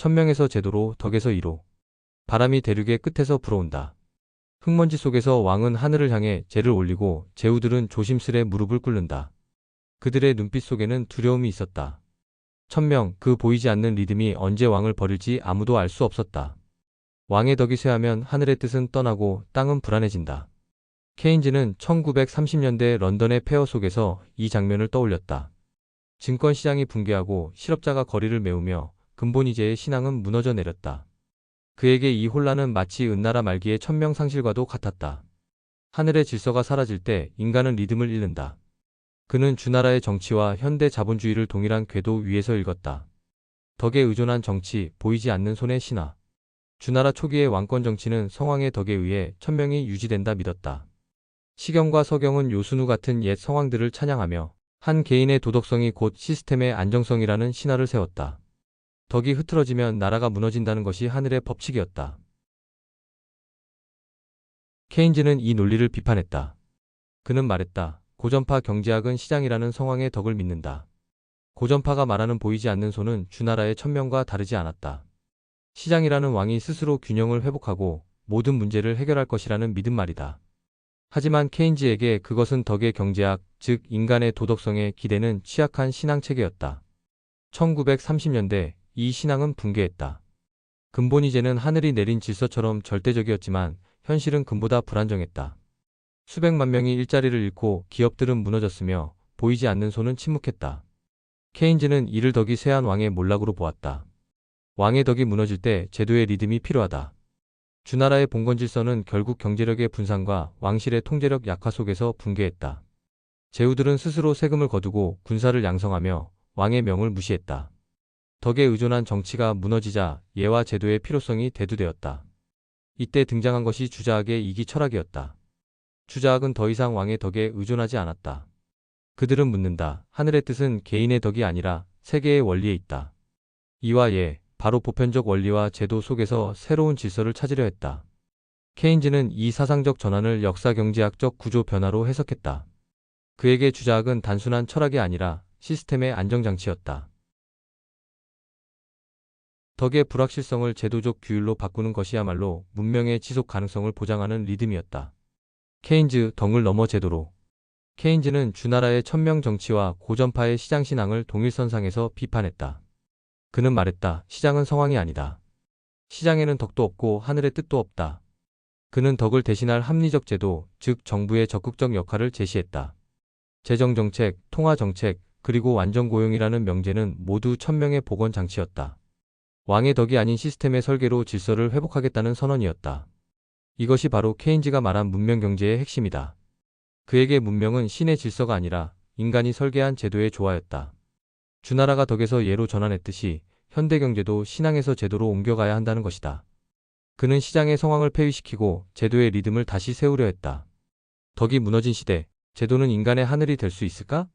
천명에서 제도로 덕에서 이로. 바람이 대륙의 끝에서 불어온다. 흙먼지 속에서 왕은 하늘을 향해 제를 올리고 제후들은 조심스레 무릎을 꿇는다. 그들의 눈빛 속에는 두려움이 있었다. 천명, 그 보이지 않는 리듬이 언제 왕을 버릴지 아무도 알 수 없었다. 왕의 덕이 쇠하면 하늘의 뜻은 떠나고 땅은 불안해진다. 케인즈는 1930년대 런던의 폐허 속에서 이 장면을 떠올렸다. 증권시장이 붕괴하고 실업자가 거리를 메우며 근본 이제의 신앙은 무너져 내렸다. 그에게 이 혼란은 마치 은나라 말기의 천명 상실과도 같았다. 하늘의 질서가 사라질 때 인간은 리듬을 잃는다. 그는 주나라의 정치와 현대 자본주의를 동일한 궤도 위에서 읽었다. 덕에 의존한 정치, 보이지 않는 손의 신화. 주나라 초기의 왕권 정치는 성왕의 덕에 의해 천명이 유지된다 믿었다. 시경과 서경은 요순우 같은 옛 성왕들을 찬양하며 한 개인의 도덕성이 곧 시스템의 안정성이라는 신화를 세웠다. 덕이 흐트러지면 나라가 무너진다는 것이 하늘의 법칙이었다. 케인즈는 이 논리를 비판했다. 그는 말했다. 고전파 경제학은 시장이라는 성황의 덕을 믿는다. 고전파가 말하는 보이지 않는 손은 주나라의 천명과 다르지 않았다. 시장이라는 왕이 스스로 균형을 회복하고 모든 문제를 해결할 것이라는 믿음 말이다. 하지만 케인즈에게 그것은 덕의 경제학, 즉 인간의 도덕성에 기대는 취약한 신앙 체계였다. 1930년대 이 신앙은 붕괴했다. 근본 이제는 하늘이 내린 질서처럼 절대적이었지만 현실은 금보다 불안정했다. 수백만 명이 일자리를 잃고 기업들은 무너졌으며 보이지 않는 손은 침묵했다. 케인즈는 이를 덕이 쇠한 왕의 몰락으로 보았다. 왕의 덕이 무너질 때 제도의 리듬이 필요하다. 주나라의 봉건 질서는 결국 경제력의 분산과 왕실의 통제력 약화 속에서 붕괴했다. 제후들은 스스로 세금을 거두고 군사를 양성하며 왕의 명을 무시했다. 덕에 의존한 정치가 무너지자 예와 제도의 필요성이 대두되었다. 이때 등장한 것이 주자학의 이기 철학이었다. 주자학은 더 이상 왕의 덕에 의존하지 않았다. 그들은 묻는다. 하늘의 뜻은 개인의 덕이 아니라 세계의 원리에 있다. 이와 예, 바로 보편적 원리와 제도 속에서 새로운 질서를 찾으려 했다. 케인즈는 이 사상적 전환을 역사 경제학적 구조 변화로 해석했다. 그에게 주자학은 단순한 철학이 아니라 시스템의 안정장치였다. 덕의 불확실성을 제도적 규율로 바꾸는 것이야말로 문명의 지속 가능성을 보장하는 리듬이었다. 케인즈 덕을 넘어 제도로 케인즈는 주나라의 천명 정치와 고전파의 시장 신앙을 동일선상에서 비판했다. 그는 말했다. 시장은 성황이 아니다. 시장에는 덕도 없고 하늘의 뜻도 없다. 그는 덕을 대신할 합리적 제도, 즉 정부의 적극적 역할을 제시했다. 재정정책, 통화정책, 그리고 완전고용이라는 명제는 모두 천명의 복원 장치였다. 왕의 덕이 아닌 시스템의 설계로 질서를 회복하겠다는 선언이었다. 이것이 바로 케인즈가 말한 문명 경제의 핵심이다. 그에게 문명은 신의 질서가 아니라 인간이 설계한 제도의 조화였다. 주나라가 덕에서 예로 전환했듯이 현대 경제도 신앙에서 제도로 옮겨가야 한다는 것이다. 그는 시장의 성황을 폐위시키고 제도의 리듬을 다시 세우려 했다. 덕이 무너진 시대, 제도는 인간의 하늘이 될 수 있을까?